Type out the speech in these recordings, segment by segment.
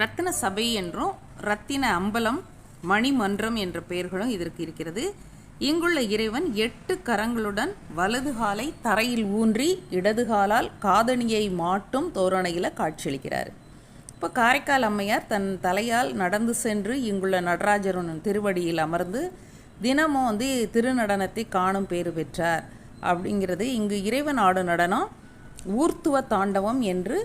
ரத்தின சபை என்றும் ரத்தின அம்பலம் மணிமன்றம் என்ற பெயர்களும் இதற்கு இருக்கிறது. இங்குள்ள இறைவன் எட்டு கரங்களுடன் வலது காலை தரையில் ஊன்றி இடது காலால் காதணியை மாட்டும் தோரணையில் காட்சியளிக்கிறார். இப்போ காரைக்கால் அம்மையார் தன் தலையால் நடந்து சென்று இங்குள்ள நடராஜருடன் திருவடியில் அமர்ந்து தினமும் வந்து திருநடனத்தை காணும் பேறு பெற்றார். அப்படிங்கிறது இங்கு இறைவன் ஆடும் நடனம் ஊர்த்துவ தாண்டவம் என்று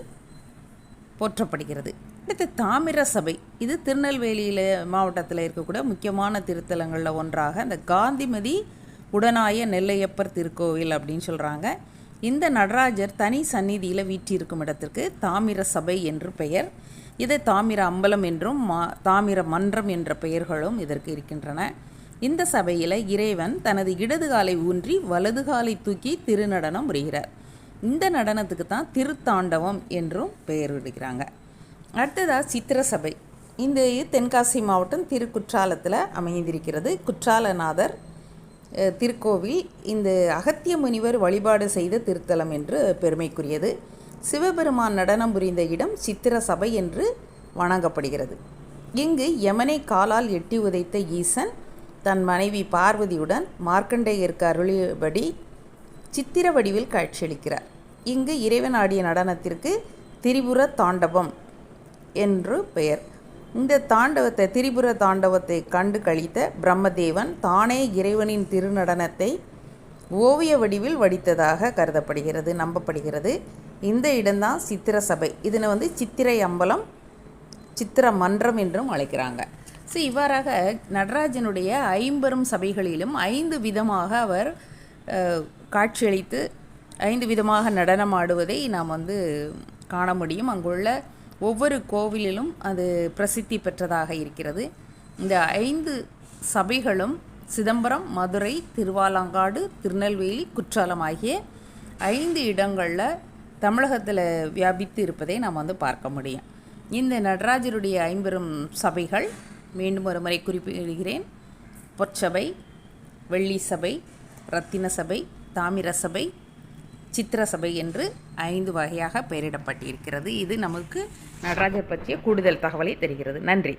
போற்றப்படுகிறது. அடுத்து தாமிர சபை. இது திருநெல்வேலியில் மாவட்டத்தில் இருக்கக்கூடிய முக்கியமான திருத்தலங்களில் ஒன்றாக இந்த காந்திமதி உடனாய நெல்லையப்பர் திருக்கோவில் அப்படின்னு சொல்கிறாங்க இந்த நடராஜர் தனி சந்நிதியில் வீற்றிருக்கும் இடத்திற்கு தாமிர சபை என்று பெயர். இதை தாமிர அம்பலம் என்றும் மா தாமிர மன்றம் என்ற பெயர்களும் இதற்கு இருக்கின்றன. இந்த சபையில் இறைவன் தனது இடது காலை ஊன்றி வலது காலை தூக்கி திருநடனம் புரிகிறார். இந்த நடனத்துக்கு தான் திருத்தாண்டவம் என்றும் பெயர் விடுகிறாங்க. அடுத்ததாக சித்திர சபை இந்த தென்காசி மாவட்டம் திருக்குற்றாலத்தில் அமைந்திருக்கிறது. குற்றாலநாதர் திருக்கோவில். இந்த அகத்திய முனிவர் வழிபாடு செய்த திருத்தலம் என்று பெருமைக்குரியது. சிவபெருமான் நடனம் புரிந்த இடம் சித்திர சபை என்று வணங்கப்படுகிறது. இங்கு யமனை காலால் எட்டி உதைத்த ஈசன் தன் மனைவி பார்வதியுடன் மார்க்கண்டேயருக்கு அருளியபடி சித்திர வடிவில் காட்சியளிக்கிறார். இங்கு இறைவன் ஆடிய நடனத்திற்கு திரிபுர தாண்டவம் என்று பெயர். இந்த தாண்டவத்தை திரிபுர தாண்டவத்தை கண்டு கழித்த பிரம்மதேவன் தானே இறைவனின் திருநடனத்தை ஓவிய வடிவில் வடித்ததாக கருதப்படுகிறது நம்பப்படுகிறது. இந்த இடம்தான் சித்திர சபை. இதனை வந்து சித்திரை அம்பலம் சித்திர மன்றம் என்றும் அழைக்கிறாங்க. ஸோ இவ்வாறாக நடராஜனுடைய ஐம்பெரும் சபைகளிலும் ஐந்து விதமாக அவர் காட்சியளித்து ஐந்து விதமாக நடனம் ஆடுவதை நாம் வந்து காண முடியும். அங்குள்ள ஒவ்வொரு கோவிலிலும் அது பிரசித்தி பெற்றதாக இருக்கிறது. இந்த ஐந்து சபைகளும் சிதம்பரம் மதுரை திருவாலங்காடு திருநெல்வேலி குற்றாலம் ஆகிய ஐந்து இடங்களில் தமிழகத்தில் வியாபித்து இருப்பதை நாம் வந்து பார்க்க முடியும். இந்த நடராஜருடைய ஐம்பெரும் சபைகள் மீண்டும் ஒரு முறை குறிப்பிடுகிறேன். பொற்சபை வெள்ளி சபை ரத்தின சபை தாமிர சபை சித்திர சபை என்று ஐந்து வகையாக பெயரிடப்பட்டிருக்கிறது. இது நமக்கு நடராஜர் பற்றிய கூடுதல் தகவலை தருகிறது. நன்றி.